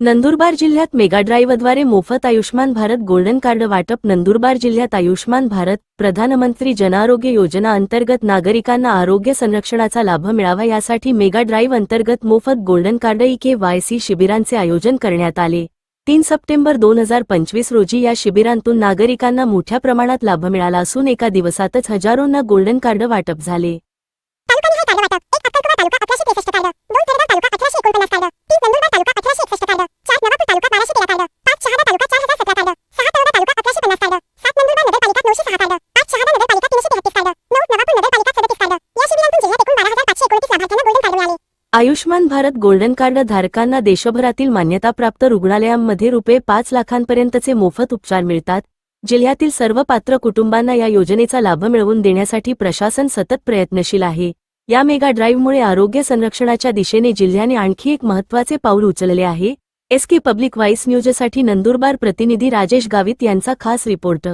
नंदुरबार जिल्ह्यात मेगा ड्राईव्हद्वारे मोफत Ayushman Bharat golden card वाटप. नंदुरबार जिल्ह्यात आयुष्मान भारत प्रधानमंत्री जनआरोग्य योजना अंतर्गत नागरिकांना आरोग्य संरक्षणाचा लाभ मिळावा यासाठी मेगा ड्राईव्ह अंतर्गत मोफत golden card E K Y C शिबिरांचे आयोजन करण्यात आले. तीन सप्टेंबर दोन हजार पंचवीस रोजी या शिबिरांतून नागरिकांना मोठ्या प्रमाणात लाभ मिळाला असून एका दिवसातच हजारोंना गोल्डन कार्ड वाटप झाले. आयुष्मान भारत गोल्डन कार्ड धारकांना देशभरातील मान्यताप्राप्त रुग्णालयांमध्ये रुपये पाच लाखांपर्यंतचे मोफत उपचार मिळतात जिल्ह्यातील सर्व पात्र कुटुंबांना या योजनेचा लाभ मिळवून देण्यासाठी प्रशासन सतत प्रयत्नशील आहे. या मेगा ड्राईव्हमुळे आरोग्य संरक्षणाच्या दिशेने जिल्ह्याने आणखी एक महत्त्वाचे पाऊल उचलले आहे. एसके पब्लिक वाईस न्यूजसाठी नंदुरबार प्रतिनिधी राजेश गावित यांचा खास रिपोर्ट.